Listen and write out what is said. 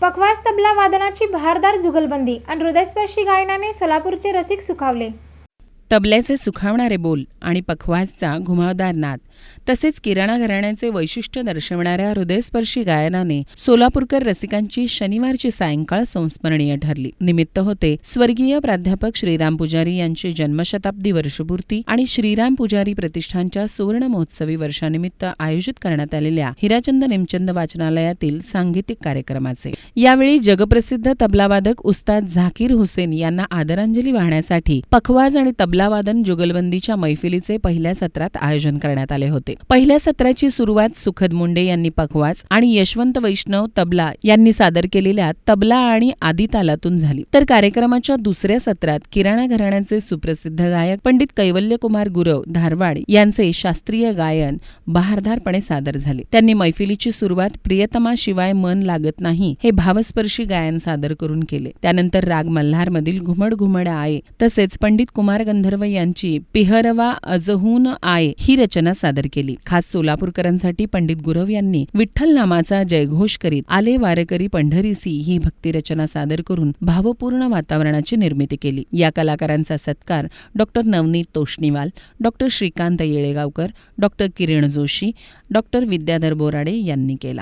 पकवास तबला वादनाची भारदार जुगलबंदी आणि हृदयस्पर्शी गायनाने सोलापूरचे रसिक सुखावले. तबल्याचे सुखावणारे बोल आणि पखवाजचा घुमावदार नाद. तसेच किराणा घराण्याचे वैशिष्ट्य दर्शवणाऱ्या हृदयस्पर्शी गायनाने सोलापूरकर रसिकांची शनिवारची सायंकाळ संस्मरणीय ठरली. निमित्त होते स्वर्गीय प्राध्यापक श्रीराम पुजारी यांची जन्मशताब्दी वर्षपूर्ती आणि श्रीराम पुजारी प्रतिष्ठानच्या सुवर्ण महोत्सवी वर्षानिमित्त आयोजित करण्यात आलेल्या हिराचंद निमचंद वाचनालयातील सांगीतिक कार्यक्रमाचे. यावेळी जगप्रसिद्ध तबलावादक उस्ताद झाकीर हुसेन यांना आदरांजली वाहण्यासाठी पखवाज आणि तबला तबलावादन जुगलबंदीच्या मैफिलीचे पहिल्या सत्रात आयोजन करण्यात आले होते. पहिल्या सत्राची सुरुवात सुखद मुंडे यांनी पखवाज आणि यशवंत वैष्णव तबला यांनी सादर केलेल्या तबला आणि आदितालातून झाली. तर कार्यक्रमाच्या दुसऱ्या सत्रात किराणा घराण्याचे सुप्रसिद्ध गायक पंडित कैवल्यकुमार गुरव धारवाड यांचे शास्त्रीय गायन बहारदारपणे सादर झाले. त्यांनी मैफिलीची सुरुवात प्रियतमा शिवाय मन लागत नाही हे भावस्पर्शी गायन सादर करून केले. त्यानंतर राग मल्हारमधील घुमड घुमड आहे तसेच पंडित कुमार गंधर्व यांची पिहरवा अजहून आय ही रचना सादर केली. खास सोलापूरकरांसाठी पंडित गुरव यांनी विठ्ठल नामाचा जयघोष करीत आले वारकरी पंढरीसी ही भक्तिरचना सादर करून भावपूर्ण वातावरणाची निर्मिती केली. या कलाकारांचा सत्कार doctor Navneet Toshniwal doctor Shrikant Yelegaonkar doctor Kiran Joshi doctor Vidyadhar Borade यांनी केला.